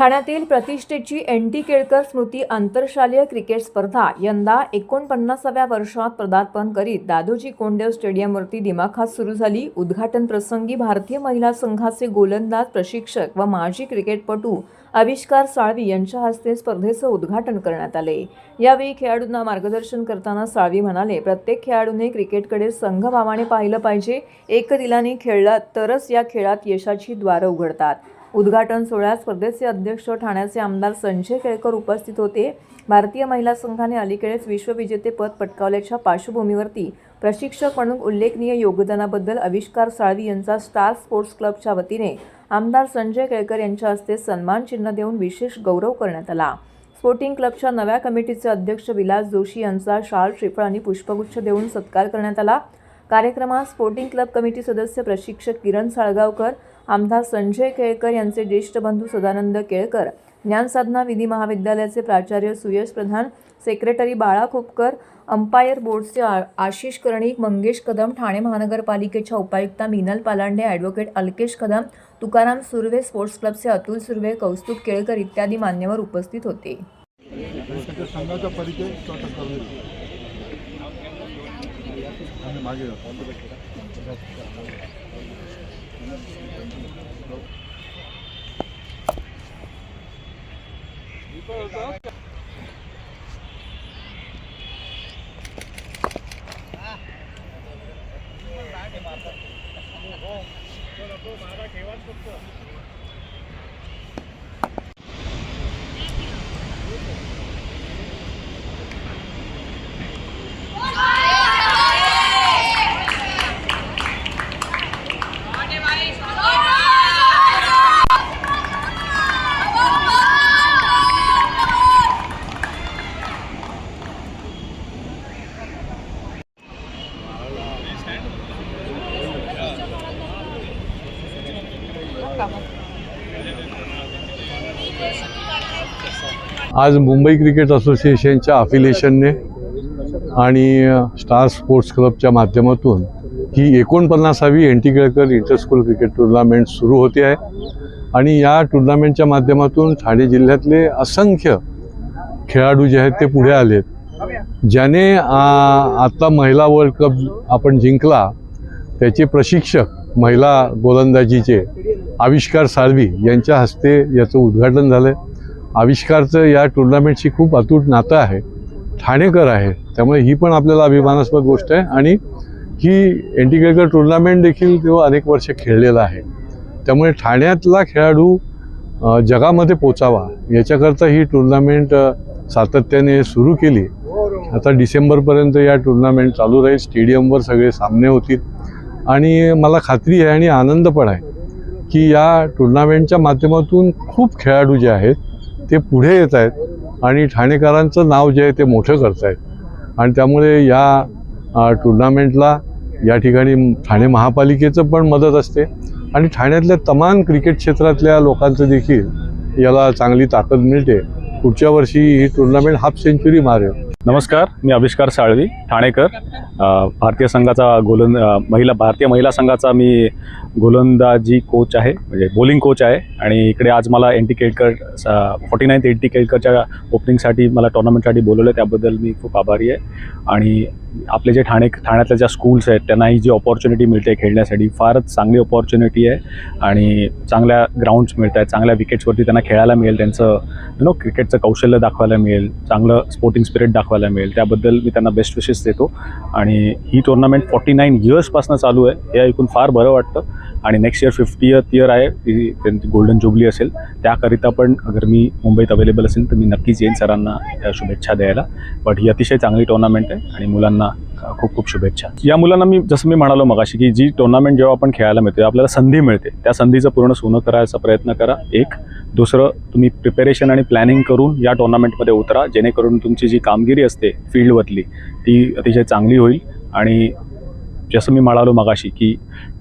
ठाण्यातील प्रतिष्ठेची N T Kelkar स्मृती आंतरशालेय क्रिकेट स्पर्धा यंदा एकोणपन्नासाव्या वर्षात पदार्पण करीत दादोजी कोंडदेव स्टेडियमवरती दिमाखात सुरू झाली. उद्घाटन प्रसंगी भारतीय महिला संघाचे गोलंदाज प्रशिक्षक व माजी क्रिकेटपटू आविष्कार साळवी यांच्या हस्ते स्पर्धेचं उद्घाटन करण्यात आले. यावेळी खेळाडूंना मार्गदर्शन करताना साळवी म्हणाले प्रत्येक खेळाडूने क्रिकेटकडे संघभावाने पाहिलं पाहिजे. एक दिलाने खेळला तरच या खेळात यशाची द्वारं उघडतात. उद्घाटन सोहळ्यात स्पर्धेचे अध्यक्ष ठाण्याचे आमदार संजय केळकर उपस्थित होते. भारतीय महिला संघाने अलीकडेच विश्वविजेतेपद पटकावल्याच्या पार्श्वभूमीवरती प्रशिक्षक म्हणून उल्लेखनीय योगदानाबद्दल आविष्कार साळवी यांचा स्टार स्पोर्ट्स क्लबच्या वतीने आमदार संजय केळकर यांच्या हस्ते सन्मान चिन्ह देऊन विशेष गौरव करण्यात आला. स्पोर्टिंग क्लबच्या नव्या कमिटीचे अध्यक्ष विलास जोशी यांचा शाल श्रीफळ आणि पुष्पगुच्छ देऊन सत्कार करण्यात आला. कार्यक्रमात स्पोर्टिंग क्लब कमिटी सदस्य प्रशिक्षक किरण साळगावकर आमदार संजय केळकर यांचे ज्येष्ठ बंधू सदानंद केळकर ज्ञानसाधना विधी महाविद्यालयाचे प्राचार्य सुयश प्रधान सेक्रेटरी बाळा खोपकर अंपायर बोर्डचे आ- आशिष कर्णिक मंगेश कदम ठाणे महानगरपालिकेच्या उपायुक्ता मिनल पालांडे ॲडव्होकेट अल्केश कदम तुकाराम सुर्वे स्पोर्ट्स क्लबचे अतुल सुर्वे कौस्तुभ केळकर इत्यादी मान्यवर उपस्थित होते. आज मुंबई क्रिकेट असोसिएशनच्या अफिलिएशनने आणि स्टार स्पोर्ट्स क्लबच्या माध्यमातून ही एकोणपन्नासावी N T Kelkar interschool cricket tournament सुरू होते आहे. आणि या टुर्नामेंटच्या माध्यमातून ठाणे जिल्ह्यातले असंख्य खेळाडू जे आहेत ते पुढे आलेत ज्याने आत्ता आता महिला वर्ल्ड कप आपण जिंकला त्याचे प्रशिक्षक महिला गोलंदाजीचे आविष्कार साळवी यांच्या हस्ते याचं उद्घाटन झालं आविष्कारचं या टुर्नामेंटशी खूप अतूट नातं आहे. ठाणेकर आहे त्यामुळे ही पण आपल्याला अभिमानास्पद गोष्ट आहे. आणि ही एन टुर्नामेंट देखील तो अनेक वर्ष खेळलेला आहे. त्यामुळे ठाण्यातला खेळाडू जगामध्ये पोचावा याच्याकरता ही टुर्नामेंट सातत्याने सुरू केली. आता डिसेंबरपर्यंत या टुर्नामेंट चालू राहील. स्टेडियमवर सगळे सामने होतील. आणि मला खात्री आहे आणि आनंद पण आहे. की या टुर्नामेंटच्या माध्यमातून खूप खेळाडू जे आहेत ते पुढे येत आहेत आणि ठाणेकरांचं नाव जे आहे ते मोठं करत आहेत आणि त्यामुळे या टुर्नामेंटला या ठिकाणी ठाणे महापालिकेचं पण मदत असते आणि ठाण्यातल्या तमाम क्रिकेट क्षेत्रातल्या लोकांचं देखील याला चांगली ताकद मिळते. पुढच्या वर्षी ही टुर्नामेंट हाफ सेंचुरी मारेल. नमस्कार मी आविष्कार साळवी ठाणेकर. भारतीय संघाचा गोलंद महिला भारतीय महिला संघाचा मी गोलंदाजी कोच आहे म्हणजे बॉलिंग कोच आहे. आणि इकडे आज मला N T Kelkar forty ninth N T केळकरच्या ओपनिंगसाठी मला टुर्नामेंटसाठी बोलवलं त्याबद्दल मी खूप आभारी आहे. आणि आपले जे ठाणे ठाण्यातल्या ज्या स्कूल्स आहेत त्यांना ही जी ऑपॉर्च्युनिटी मिळते खेळण्यासाठी फारच चांगली ऑपॉर्च्युनिटी आहे आणि चांगल्या ग्राउंड्स मिळत आहेत चांगल्या विकेट्सवरती त्यांना खेळायला मिळेल त्यांचं यु नो क्रिकेटचं कौशल्य दाखवायला मिळेल चांगलं स्पोर्टिंग स्पिरिट दाखवायला मिळेल. त्याबद्दल मी त्यांना बेस्ट विशेस देतो. आणि ही टुर्नामेंट फॉर्टी नाईन इयर्सपासून चालू आहे हे ऐकून फार बरं वाटतं. आणि नेक्स्ट इयर फिफ्टीयथ इयर आहे ती त्यांची गोल्डन जुबली असेल. त्याकरिता पण अगर मी मुंबईत अवेलेबल असेल तर मी नक्कीच येईन सरांना या शुभेच्छा द्यायला. बट ही अतिशय चांगली टुर्नामेंट आहे आणि मुलांना खूप खूप शुभेच्छा. या मुलांना मी जसं मी म्हणालो मगाशी की जी टुर्नामेंट जेव्हा आपण खेळायला मिळते आपल्याला संधी मिळते. त्या संधीचं पूर्ण सोनं करायचा प्रयत्न करा. एक दुसरं तुम्ही प्रिपेरेशन आणि प्लॅनिंग करून या टुर्नामेंटमध्ये उतरा. जेणेकरून तुमची जी कामगिरी असते फील्डवरली ती अतिशय चांगली होईल. आणि जसं मी म्हणालो मगाशी की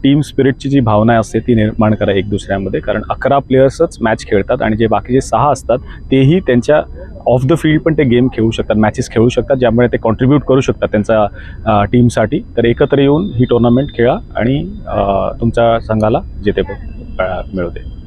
टीम स्पिरिटची जी भावना असते ती निर्माण करा एक दुसऱ्यामध्ये. कारण अकरा प्लेयर्सच मॅच खेळतात आणि जे बाकीचे सहा असतात तेही त्यांच्या ऑफ द फील्ड पण ते गेम खेळू शकतात मॅचेस खेळू शकतात ज्यामुळे ते कॉन्ट्रीब्यूट करू शकतात त्यांचा टीमसाठी तर एकत्र येऊन ही टुर्नामेंट खेळा आणि तुमच्या संघाला जेतेपद मिळू मिळवते